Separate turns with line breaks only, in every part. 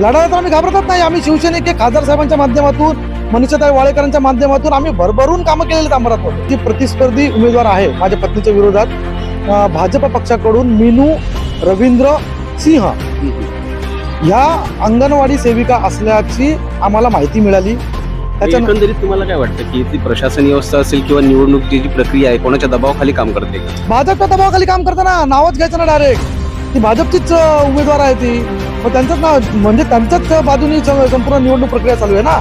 लढायला तर आम्ही घाबरतच नाही. आम्ही शिवसैनिक खासदार साहेबांच्या माध्यमातून मनीषाताई वाळेकरांच्या माध्यमातून आम्ही भरभरून कामं केलेली आहेत अंबरनाथमध्ये ती प्रतिस्पर्धी उमेदवार आहे माझ्या पत्नीच्या विरोधात भाजप पक्षाकडून मीनू रवींद्र सिंह ह्या अंगणवाडी सेविका असल्याची आम्हाला माहिती मिळाली. त्याच्या
एकंदरीत तुम्हाला काय वाटतं की ती प्रशासन व्यवस्था असेल किंवा निवडणुकीची जी प्रक्रिया आहे कोणाच्या दबावाखाली काम करते?
भाजपच्या दबावाखाली काम करताना नावच घ्यायचं ना डायरेक्ट ती भाजपचीच उमेदवार आहे ती. मग त्यांचंच ना म्हणजे त्यांच्याच बाजूनी संपूर्ण निवडणूक प्रक्रिया चालू आहे ना?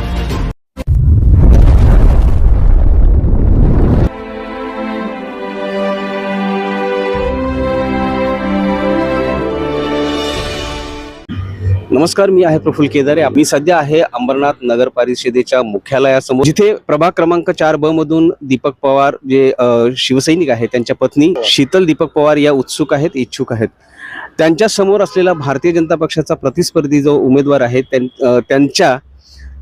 नमस्कार मी आहे प्रफुल केदारे. मी सध्या आहे अंबरनाथ नगर परिषदेच्या मुख्यालयासमोर. जिथे प्रभाग क्रमांक चार ब मधून दीपक पवार जे शिवसैनिक आहेत त्यांच्या पत्नी शीतल दीपक पवार या उत्सुक आहेत इच्छुक आहेत. त्यांच्यासमोर असलेला भारतीय जनता पक्षाचा प्रतिस्पर्धी जो उमेदवार आहे त्यां- त्यांच्या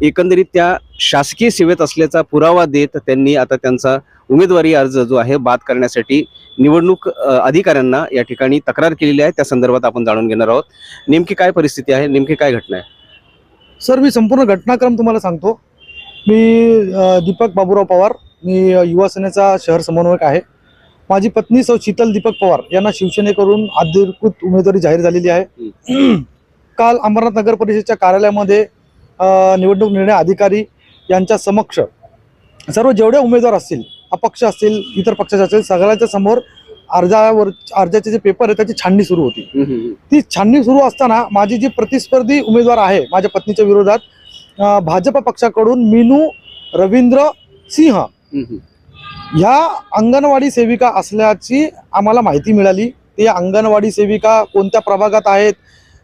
एकंदरीत त्या शासकीय सेवेत असल्याचा पुरावा देत त्यांनी आता त्यांचा उमेदवारी अर्ज जो आहे बाद करण्यासाठी निवडणूक अधिकाऱ्यांना या ठिकाणी तक्रार केलेली आहे. त्या संदर्भात आपण जाणून घेणार आहोत. नेमकी काय परिस्थिती आहे? नेमकी काय घटना आहे?
सर मी संपूर्ण घटनाक्रम तुम्हाला सांगतो. मी दीपक बाबूराव पवार मी युवासेनेचा युवा सेनेचा शहर समन्वयक आहे. माझी पत्नी सौ शीतल दीपक पवार यांना शिवसेनेकडून अधिकृत उमेदवारी जाहीर झालेली आहे. काल अंबरनाथ नगर परिषदेच्या कार्यालयामध्ये निवडणूक निर्णय अधिकारी यांच्या समक्ष सर्व जेवढे उमेदवार असतील अपक्ष असतील इतर पक्षाचे असतील सगळ्यांच्या समोर अर्जावर अर्जाचे जे पेपर आहे त्याची छाननी सुरू होती. ती छाननी सुरू असताना माझी जी प्रतिस्पर्धी उमेदवार आहे माझ्या पत्नीच्या विरोधात भाजप पक्षाकडून मीनू रवींद्र सिंह ह्या अंगणवाडी सेविका असल्याची आम्हाला माहिती मिळाली. ते अंगणवाडी सेविका कोणत्या प्रभागात आहेत?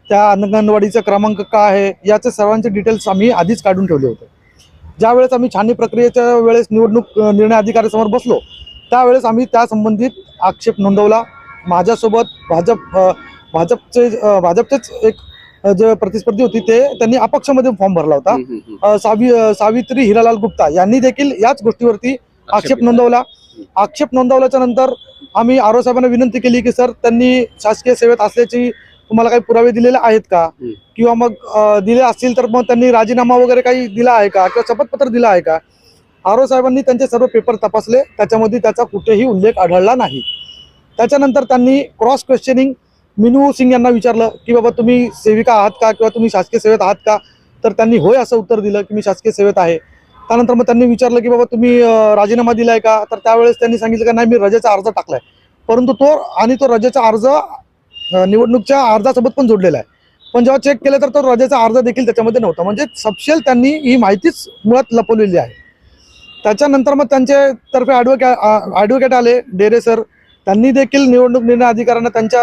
त्या अंगणवाडीचा क्रमांक काय आहे? याचे सर्वांचे डिटेल्स आम्ही आधीच काढून ठेवले होते. ज्यावेळेस आम्ही छाननी प्रक्रियेच्या वेळेस निवडणूक निर्णय अधिकाऱ्यासमोर बसलो त्यावेळेस आम्ही त्या संबंधित आक्षेप नोंदवला. माझ्यासोबत भाजप भाजपचे भाजपचेच एक जे प्रतिस्पर्धी होती ते त्यांनी अपक्षमध्ये फॉर्म भरला होता. सावी सावित्री हिरालाल गुप्ता यांनी देखील याच गोष्टीवरती आक्षेप नोंदवला. आक्षेप नोंदवल्याच्या नंतर आम्ही आरो साहेबांना विनंती केली की सर त्यांनी शासकीय सेवेत असल्याची तुम्हाला काही पुरावे दिलेले आहेत का. किंवा मग दिले असतील तर मग त्यांनी राजीनामा वगैरे काही दिला आहे का? किंवा शपथपत्र दिलं आहे का? आरो साहेबांनी त्यांचे सर्व पेपर तपासले. त्याच्यामध्ये त्याचा कुठेही उल्लेख आढळला नाही. त्याच्यानंतर त्यांनी क्रॉस क्वेश्चनिंग मिनू सिंग यांना विचारलं की बाबा तुम्ही सेविका आहात का? किंवा तुम्ही शासकीय सेवेत आहात का? तर त्यांनी होय असं उत्तर दिलं की मी शासकीय सेवेत आहे. त्यानंतर मग त्यांनी विचारलं की बाबा तुम्ही राजीनामा दिलाय का? तर त्यावेळेस त्यांनी सांगितलं का नाही मी रजेचा अर्ज टाकलाय. परंतु तो आणि तो रजेचा अर्ज निवडणूकच्या अर्जासोबत पण जोडलेला आहे. पण जेव्हा चेक केलं तर तो रजेचा अर्ज देखील त्याच्यामध्ये नव्हता. म्हणजे सपशेल त्यांनी ही माहितीच मुळात लपवलेली आहे. त्याच्यानंतर मग त्यांचे तर्फे ॲडव्होकेट ॲडव्होकेट आले डेरे सर त्यांनी देखील निवडणूक निर्णय अधिकाऱ्यांना त्यांच्या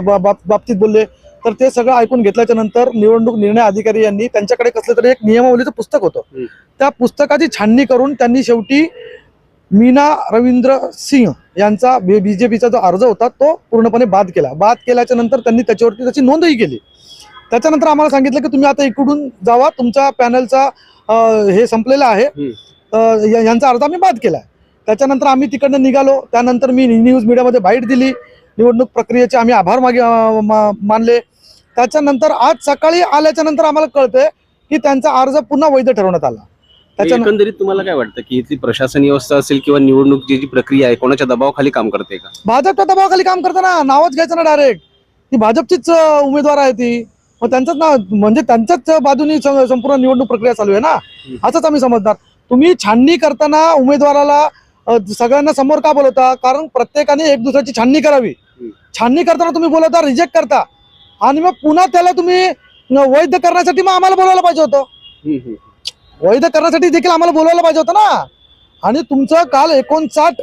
बा- बाब- बाबतीत बोलले. तर ते सगळं ऐकून घेतल्याच्या नंतर निवडणूक निर्णय अधिकारी यांनी त्यांच्याकडे कसलं तरी एक नियमावलीचं पुस्तक होतं. त्या पुस्तकाची छाननी करून त्यांनी शेवटी मीना रवींद्र सिंह यांचा बीजेपीचा जो अर्ज होता तो पूर्णपणे बाद केला. बाद केल्याच्यानंतर त्यांनी त्याच्यावरती त्याची नोंदही केली. त्याच्यानंतर आम्हाला सांगितलं की तुम्ही आता इकडून जावा तुमच्या पॅनलचा हे संपलेलं आहे. यांचा अर्ज आम्ही बाद केला त्याच्यानंतर आम्ही तिकडनं निघालो. त्यानंतर मी न्यूज मीडियामध्ये बाईट दिली. निवडणूक प्रक्रियेचे आम्ही आभार मागे मानले. त्याच्यानंतर आज सकाळी आल्याच्यानंतर आम्हाला कळतंय की त्यांचा अर्ज पुन्हा वैध ठरवण्यात आला. त्याच्यानंतर
एकंदरीत तुम्हाला काय वाटतं की इथली प्रशासन व्यवस्था असेल किंवा निवडणुकीची जी प्रक्रिया आहे कोणाच्या दबावाखाली काम करते का?
भाजपच्या दबावाखाली काम करताना नावच घ्यायचं ना डायरेक्ट ती भाजपचीच उमेदवार आहे ती. मग त्यांचंच नाव म्हणजे त्यांच्याच बाजूनी संपूर्ण निवडणूक प्रक्रिया चालू आहे ना? असंच आम्ही समजणार. तुम्ही छाननी करताना उमेदवाराला सगळ्यांना समोर का बोलवता? कारण प्रत्येकाने एक दुसऱ्याची छाननी करावी. छाननी करताना तुम्ही बोलवता रिजेक्ट करता. आणि मग पुन्हा त्याला तुम्ही वैध करण्यासाठी मग आम्हाला बोलायला पाहिजे होतं. वैध करण्यासाठी देखील आम्हाला बोलवायला पाहिजे होतं ना. आणि तुमचं काल एकोणसाठ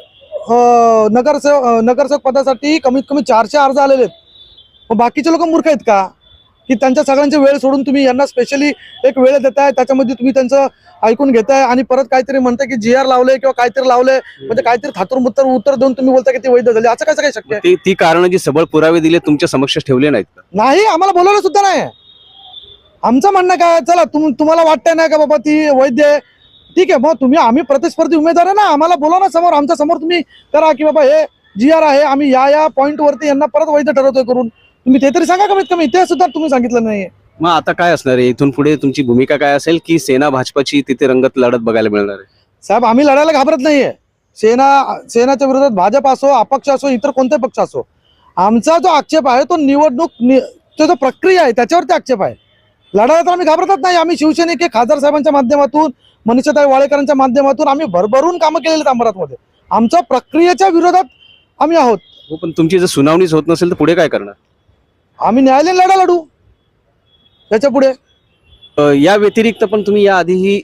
नगरसेवक नगरसेवक पदासाठी कमीत कमी चारशे अर्ज आलेले आहेत. मग बाकीचे लोक मूर्ख आहेत का? की त्यांच्या सगळ्यांची वेळ सोडून तुम्ही यांना स्पेशली एक वेळ देताय त्याच्यामध्ये तुम्ही त्यांचं ऐकून घेताय आणि परत काहीतरी म्हणताय की जी आर लावले किंवा काहीतरी लावले म्हणजे काहीतरी थातूर उत्तर उत्तर देऊन तुम्ही बोलताय की ते वैध झाले. असं कसं काय शक्य आहे?
ती ती कारण जी सबळ पुरावे दिले तुमच्या समक्ष ठेवले नाहीत का?
नाही आम्हाला बोलायला सुद्धा नाही. आमचं म्हणणं काय चला तुम तुम्हाला वाटतंय ना का बाबा ती वैद्य आहे? ठीक आहे मग तुम्ही आम्ही प्रतिस्पर्धी उमेदवार आहे ना आम्हाला बोला ना समोर आमच्यासमोर तुम्ही करा की बाबा हे जी आर आहे आम्ही या या पॉईंट वरती यांना परत वैध ठरवतोय करून. तुम्ही ते तरी सांगा कमीत कमी ते सुद्धा तुम्ही सांगितलं नाही
मग आता काय असणार आहे? इथून पुढे तुमची भूमिका काय असेल की सेना भाजपाची तिथे रंगत लढत बघायला मिळणार आहे?
साहेब आम्ही लढायला घाबरत नाहीये. सेना सेनाच्या विरोधात भाजप असो अपक्ष असो इतर कोणते पक्ष असो आमचा जो आक्षेप आहे तो निवडणूक नि- तो जो प्रक्रिया आहे त्याच्यावरती आक्षेप आहे. लढायला तर आम्ही घाबरतच नाही. आम्ही शिवसैनिक खासदार साहेबांच्या माध्यमातून मनीषाताई वाळेकरांच्या माध्यमातून आम्ही भरभरून कामं केलेली आहेत अंबरातमध्ये. आमच्या प्रक्रियेच्या विरोधात आम्ही आहोत.
हो पण तुमची जर सुनावणीच होत नसेल तर पुढे काय करणार?
आम्ही न्यायालयीन लढा लढू. त्याच्या पुढे.
या व्यतिरिक्त पण तुम्ही या आधीही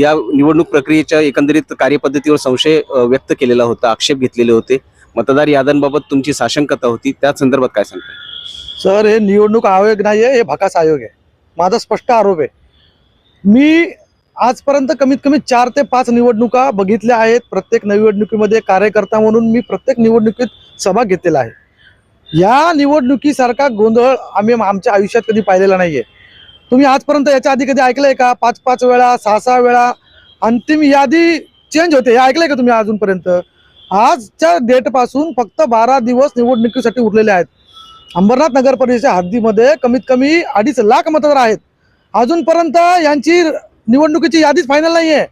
या निवडणूक प्रक्रियेच्या एकंदरीत कार्यपद्धतीवर संशय व्यक्त केलेला होता आक्षेप घेतलेले होते. मतदार याद्यांबाबत तुमची साशंकता होती. त्या संदर्भात काय सांगताय
सर हे निवडणूक आयोग नाही आहे हे भकास आयोग आहे. माझा स्पष्ट आरोप आहे. मी आजपर्यंत कमीत कमी चार ते पाच निवडणुका बघितल्या आहेत. प्रत्येक निवडणुकीमध्ये कार्यकर्ता म्हणून मी प्रत्येक निवडणुकीत सहभाग घेतलेला आहे. या निवडणुकीसारखा गोंधळ आम्ही आमच्या आयुष्यात कधी पाहिलेला नाहीये. तुम्ही आजपर्यंत याच्या आधी कधी ऐकलंय का? पाच पाच वेळा सहा सहा वेळा अंतिम यादी चेंज होते. हे ऐकलंय का तुम्ही अजूनपर्यंत? आजच्या डेटपासून फक्त बारा दिवस निवडणुकीसाठी उरलेले आहेत. अंबरनाथ नगर परिषदेच्या हद्दीमध्ये कमीत कमी अडीच लाख मतदार आहेत. अजूनपर्यंत यांची निवडणुकीची यादीच फायनल नाही आहे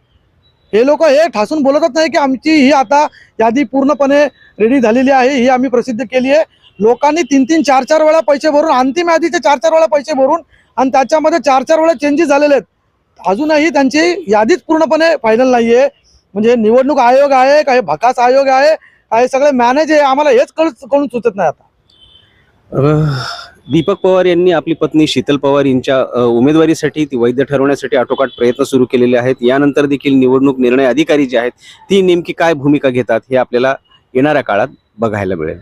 हे लोक हे ठासून बोलतच नाही की आमची ही आता यादी पूर्णपणे रेडी झालेली आहे ही आम्ही प्रसिद्ध केली आहे. लोकांनी तीन तीन चार चार वेळा पैसे भरून अंतिम यादीचे चार चार वेळा पैसे भरून आणि त्याच्यामध्ये चार चार वेळा चेंजेस झालेले आहेत. अजूनही त्यांची यादीच पूर्णपणे फायनल नाही आहे म्हणजे निवडणूक आयोग आहे काही भकास आयोग आहे काही सगळे मॅनेज आहे आम्हाला हेच कळ कळून सुचत नाही आता.
दीपक पवार यांनी आपली पत्नी शीतल पवार यांच्या उमेदवारीसाठी ती वैध ठरवण्यासाठी आटोकाट प्रयत्न सुरू केलेले आहेत. यानंतर देखील निवडणूक निर्णय अधिकारी जे आहेत ती नेमकी काय भूमिका घेतात हे आपल्याला येणाऱ्या काळात बघायला मिळेल.